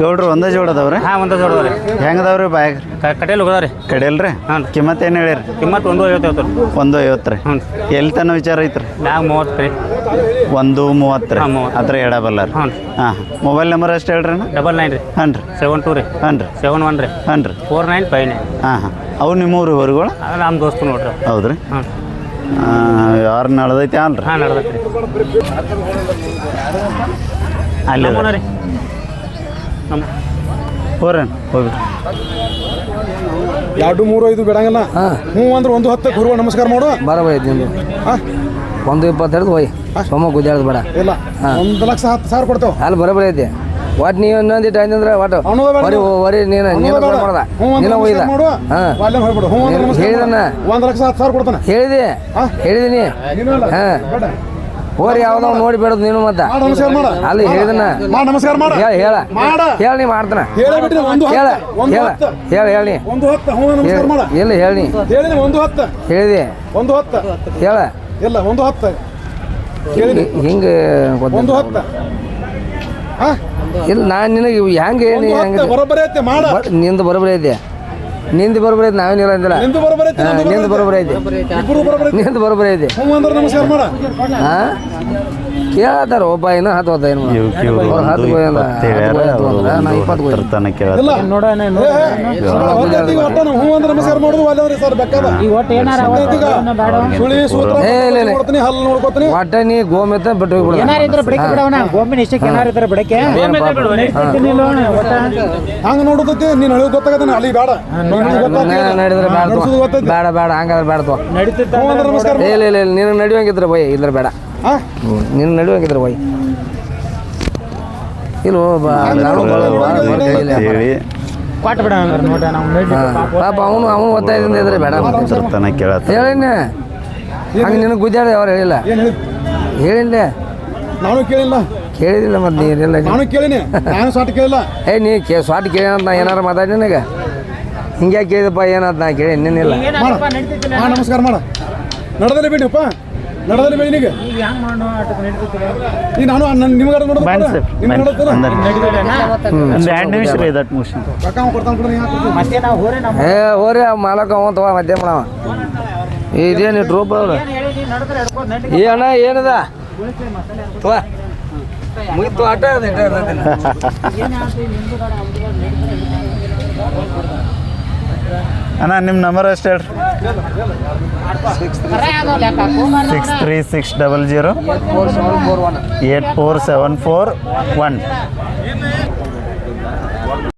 ಗೌಡ್ರು ಒಂದೇ ಜೋಡ ಅದಾವ್ರಿ? ಹಾಂ ಒಂದು ಜೋಡದವ್ರಿ ಹೆಂಗದವ್ರಿ ಬ್ಯಾಗ್? ಕಟೇಲ್ ಹೋಗದ್ರಿ ಕಡಿಯಲ್ರಿ ಹಾಂ. ಕಿಮ್ಮತ್ ಏನು ಹೇಳಿರಿ? ಕಿಮ್ಮತ್ ಒಂದು ಐವತ್ತು ಐವತ್ತು ಒಂದು ಐವತ್ತು ರೀ. ಹ್ಞೂ. ಎಲ್ಲಿ ತನ ವಿಚಾರ ಐತ್ರಿ? ಮ್ಯಾಗ ಮೂವತ್ತು ರೀ. ಒಂದು ಮೂವತ್ತು ರೀ. ಅದ್ರ ಎಡಬಲ್ಲ ರೀ ಹ್ಞೂ. ಹಾಂ ಮೊಬೈಲ್ ನಂಬರ್ ಅಷ್ಟೇ ಹೇಳ್ರಿ ಡಬಲ್ ನೈನ್ ರೀ. ಹಾಂ ರೀ. ಸೆವೆನ್ ಟೂ ರೀ. ಹಾಂ ರೀ. ಸೆವೆನ್ ಒನ್ ರೀ. ಹಾಂ ರೀ. Four nine five nine. ಹಾಂ ಹಾಂ. ಅವು ನಿಮ್ಮೂರು ಹೊರಗಳು? ನಮ್ಮ ದೋಸ್ತು ನೋಡ್ರಿ ಹೌದ್ರಿ. ಹಾಂ ಯಾರು ನಡ್ದೈತಿ ಅಲ್ರಿ ಹಾಂ ನಡ್ದೈತಿ ರೀ. ಅಲ್ಲಿ ರೀ. ನಮ್ಮ ಹೋರಿ ಹೋಗಿ ಎರಡು ಮೂರು ಐದು ಬಿಡಂಗಿಲ್ಲ. ಹ್ಞೂ ಅಂದ್ರೆ ಒಂದು ಹತ್ತು ಗುರುವ ನಮಸ್ಕಾರ ಮಾಡು. ಬರಬೈತಿ ನಿಮ್ಮದು ಹಾಂ. ಒಂದು ಇಪ್ಪತ್ತೆರಡು ಹೋಯ್. ಸೋಮ ಗುದ್ದಾಡ್ದು ಬೇಡ. ಇಲ್ಲ. ಒಂದು ಲಕ್ಷ ಹತ್ತು ಸಾವಿರ ಕೊಡ್ತೇವೆ. ಅಲ್ಲಿ ಬರಬರಿ ಐತಿ. ಒಟ್ಟು ನೀವು ಇನ್ನೊಂದಿಟ್ಟು ಅಂದ್ರೆ ಒಟ್ಟು. ಬರಿ ಬೇಡ. ವರಿ ವರಿ ನೀನು ನೀನು ಬೇಡ. ಮಾಡ್ದ. ಹ್ಞೂ ಅಂದ್ರೆ ನೀನು ಒಯ್ದ ನಮಸ್ಕಾರ ಮಾಡು. ಹಾಂ. ಅಲ್ಲೇ ಹೋಗ್ಬಿಡು. ಹ್ಞೂ ಅಂದ್ರೆ ನಮಸ್ಕಾರ ಹೇಳಿದನ? ಮಾಡು. ಒಂದು ಲಕ್ಷ ಹತ್ತು ಸಾವಿರ ಕೊಡ್ತಾನೆ. ಹೇಳಿದೆ. ಹಾ? ಹೇಳಿದೀನಿ. ನೀನು ಇಲ್ಲ ಹಾಂ. ಬೇಡ. ಹೋರಿ ಯಾವ್ದೋ ನೋಡಿ ಬೇಡದು ನೀನು ಮತ್ತೆ. ಅಲ್ಲಿ ಹೇಳಿದನ ನಮಸ್ಕಾರ ಮಾಡ. ಹೇಳ ಹೇಳ. ಹೇಳ ನೀ ಮಾಡ್ತಾನ. ಹೇಳೇ ಹೇಳ ಹೇಳ ಮಾಡ. ಎಲ್ಲಿ ಹೇಳಿ ಹೇಳಿನಿ ಒಂದು ಹತ್ತು. ಹೇಳಿದೆ. ಒಂದು ಹತ್ತು. ಹೇಳ. ಇಲ್ಲ ಒಂದು ಹತ್ತು. ಹಿಂಗೆ ಒಂದು ಹತ್ತು. ಇಲ್ಲ ನಾನು ನಿನಗೆ ಹೆಂಗೆ ನೀ ನಿಂದು ಬರೋಬ್ಬರಿ ಐತೆ. ನಿಂದು ಬರೋಬ್ಬರಿ ಐತೆ ನಾವೇನಿಲ್ಲ ಅಂದಿಲ್ಲ. ನಿಂದು ಬರೋಬ್ಬರಿ ಐತೆ ನಂದು ನಿಂದು ಬರೋಬ್ಬರಿ ಐತೆ. ಇಬ್ಬರು ಬರೋಬ್ಬರಿ ಐತೆ. ನಿಂದು ಬರೋಬ್ಬರಿ ಐತೆ. ಹ್ಞೂ ಅಂದ್ರೆ ನಮಸ್ಕಾರ ಮಾಡ. ಹಾ? ಕೇಳ್ತಾರ ಒಬ್ಬ ಏನು ಹತ್ತು ಹೋದ ಏನು ಅವ್ರು ಹತ್ತು ಹೋಯ್ ಅಂದ, ಹತ್ತು ಹೋಯ್ ಅಂದ್ರ, ನಾ ಒಂದು ಇಪ್ಪತ್ತು ಹೋಯ್. ಹತ್ತರ ತನಕ ಕೇಳ್ತಾರೆ. ಇಲ್ಲ ಹೊತ್ತೈತಿಗೆ ಒಟ್ಟ ನಾವು ಹ್ಞೂ ಅಂದ್ರೆ ನಮಸ್ಕಾರ ಮಾಡೋದು ಅಲ್ಲವ್ರಿ ಸರ್ ಬೇಕಾದ. ಸುಳಿ ಸೂತ್ರ ಏ, ಇಲ್ಲ, ಇಲ್ಲ. ನೋಡ್ತೀನಿ ಹಲ್ಲು ನೋಡ್ಕೊತೀನಿ ಒಟ್ಟ ನೀ ಗೋಮೆತ್ತ ಬಿಟ್ಟು ಹೋಗ್ಬಿಡ ಏನಾರ ಇದ್ರೆ ಬಿಡಕ್ಕೆ ಬಿಡವನ ಗೋಮಿನ ಇಷ್ಟಕ್ಕೆ ಏನಾರ ಇದ್ರೆ ಬಿಡಕ್ಕೆ. ಹಂಗ ನೋಡೋದೈತಿ ನೀನು ಹೇಳಿ ಗೊತ್ತಾಗತ್ತೆ ಅಲ್ಲಿ ಬೇಡ. ನಡೆದ್ರೆ ಬೇಡ. ಬೇಡ ಬೇಡ ಹಂಗಾದ್ರೆ ಬೇಡ ಇಲ್ಲ ಇಲ್ಲ ಇಲ್ಲ ನೀನು ನಡಿವಂಗಿದ್ರೆ ಬೈ ಇದ್ರ ಬೇಡ ಹಾ ನೀನು ನಡಿವಂಗಿದ್ರೆ ಬೈ ಇಲ್ಲೋ ಪಾಪ ಅವನು ಅವನು ಒತ್ತಾಯದಿಂದ ಇದ್ರೆ ಬೇಡ ಹೇಳಿನ ಹಂಗೆ ನಿನಗೆ ಗುದ್ದಾಡ ಅವ್ರು ಹೇಳಿಲ್ಲ ಹೇಳಿಲ್ಲ ನಾನು ಕೇಳಿಲ್ಲ ಕೇಳಿದಿಲ್ಲ ಮತ್ತೆ ನೀನಿಲ್ಲ ನಾನು ಕೇಳಿನಿ ನಾನು ಸಾಟ್ ಕೇಳಿಲ್ಲ ಏ ನೀ ಕೇ ಸ್ವಾಟ್ ಕೇಳಿ ನಾ ಏನಾರ ಮಾತಾಡಿ ನನಗೆ ಹಿಂಗೆ ಕೇಳಿದಪ್ಪ ಏನಾದ್ ನಾ ಕೇಳಿ ಇನ್ನೇನಿಲ್ಲ. ಮಾಡ. ಹಾ ನಮಸ್ಕಾರ ಮಾಡ. ನಡದಲ್ಲಿ ಬಿಡಿಪ್ಪ ನಡದಲ್ಲಿ ಬಿಡಿ ನೀಗ ಈ ನಾನು ನನ್ನ ನಿಮ್ಗೆ ನೋಡೋದು ಬನ್ನಿ ಸರ್ ನಿಮ್ಗೆ ನೋಡುತ್ತಲ್ಲ ಒಂದು ಎರಡು ನಿಮಿಷ ರೀ ದಟ್ ಮುಗಿಸಿ ರೊಕ್ಕ ಅವ್ನು ಕೊಡ್ತಾನೆ. ಮತ್ತೆ ನಾವು ಹೋರೆ ನಮ್ಮ ಏ ಹೋರಿ ಆ ಮಾಲಕ ಅವ ತಗೋ ಮಧ್ಯ ಮಾಡವ ಇದೇನು ಟ್ರೂಪ್ ಅವ್ರು? ಏ ಅಣ್ಣ ಏನದ? ತಗೋ. ಮುಗಿತು ಆಟ ಅದ. ಅಣ್ಣ ನಿಮ್ಮ ನಂಬರ್ ಎಷ್ಟು ಹೇಳ್ರಿ. Six three six double zero eight four seven four one